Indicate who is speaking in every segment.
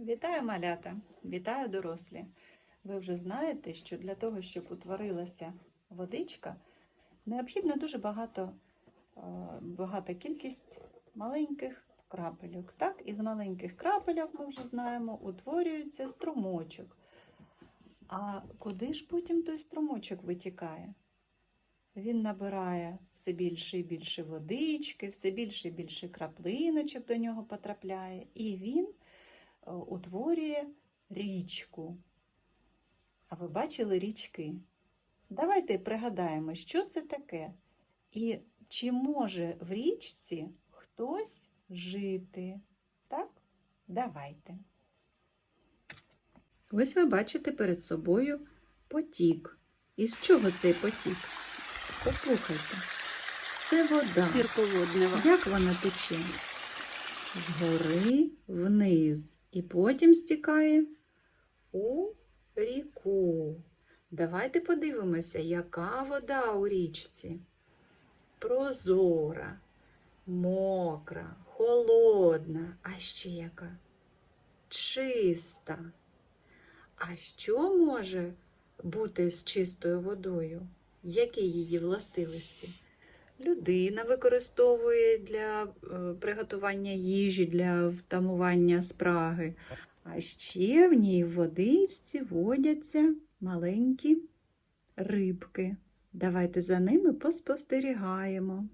Speaker 1: Вітаю малята! Вітаю дорослі! Ви вже знаєте, що для того, щоб утворилася водичка, необхідно дуже багато, е, багата кількість маленьких крапельок. Так, із маленьких крапельок ми вже знаємо, утворюється струмочок. А куди ж потім той струмочок витікає? Він набирає все більше і більше водички, все більше і більше краплиночок до нього потрапляє, і він утворює річку. А ви бачили річки? Давайте пригадаємо, що це таке, і чи може в річці хтось жити. Так? Давайте. Ось ви бачите перед собою потік. Із чого цей потік? Послухайте. Це вода. Як вона тече? Згори вниз. І потім стікає у ріку. Давайте подивимося, яка вода у річці. Прозора, мокра, холодна, а ще яка? Чиста. А що може бути з чистою водою? Які її властивості? Людина використовує для е, приготування їжі, для втамування спраги. А ще в ній водичці водяться маленькі рибки. Давайте за ними поспостерігаємо.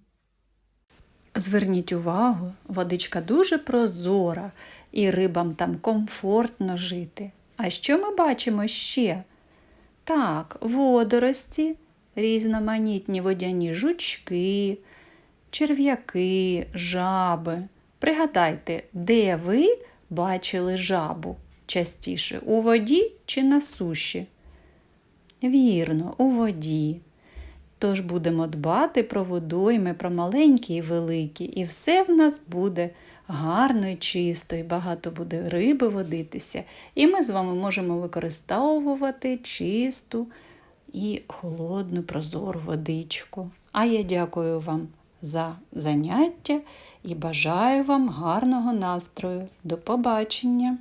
Speaker 1: Зверніть увагу, водичка дуже прозора, і рибам там комфортно жити. А що ми бачимо ще? Так, водорості, різноманітні водяні жучки, черв'яки, жаби. Пригадайте, де ви бачили жабу частіше у воді чи на суші? Вірно, у воді. Тож будемо дбати про водойми, про маленькі і великі, і все в нас буде гарно і чисто, і багато буде риби водитися, і ми з вами можемо використовувати чисту і холодну прозору водичку. А я дякую вам за заняття і бажаю вам гарного настрою. До побачення!